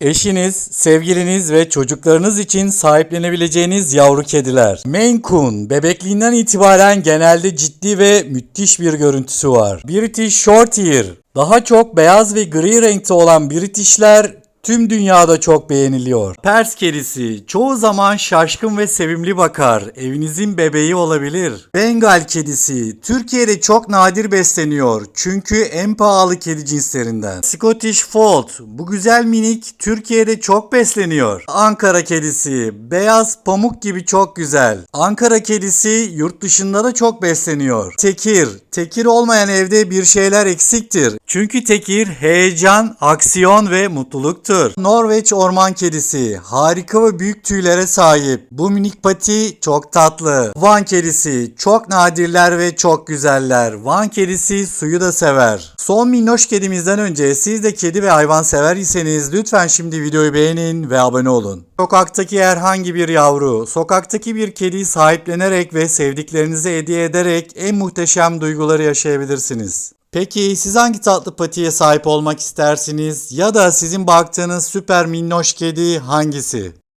Eşiniz, sevgiliniz ve çocuklarınız için sahiplenebileceğiniz yavru kediler. Maine Coon, bebekliğinden itibaren genelde ciddi ve müthiş bir görüntüsü var. British Shorthair, daha çok beyaz ve gri renkte olan Britishler tüm dünyada çok beğeniliyor. Pers kedisi çoğu zaman şaşkın ve sevimli bakar. Evinizin bebeği olabilir. Bengal kedisi Türkiye'de çok nadir besleniyor. Çünkü en pahalı kedi cinslerinden. Scottish Fold bu güzel minik Türkiye'de çok besleniyor. Ankara kedisi beyaz pamuk gibi çok güzel. Ankara kedisi yurt dışında da çok besleniyor. Tekir Tekir olmayan evde bir şeyler eksiktir. Çünkü tekir heyecan, aksiyon ve mutluluktur. Norveç orman kedisi harika ve büyük tüylere sahip. Bu minik pati çok tatlı. Van kedisi çok nadirler ve çok güzeller. Van kedisi suyu da sever. Son minnoş kedimizden önce siz de kedi ve hayvan sever iseniz lütfen şimdi videoyu beğenin ve abone olun. Sokaktaki herhangi bir yavru, sokaktaki bir kediyi sahiplenerek ve sevdiklerinize hediye ederek en muhteşem duyguları yaşayabilirsiniz. Peki siz hangi tatlı patiye sahip olmak istersiniz ya da sizin baktığınız süper minnoş kedi hangisi?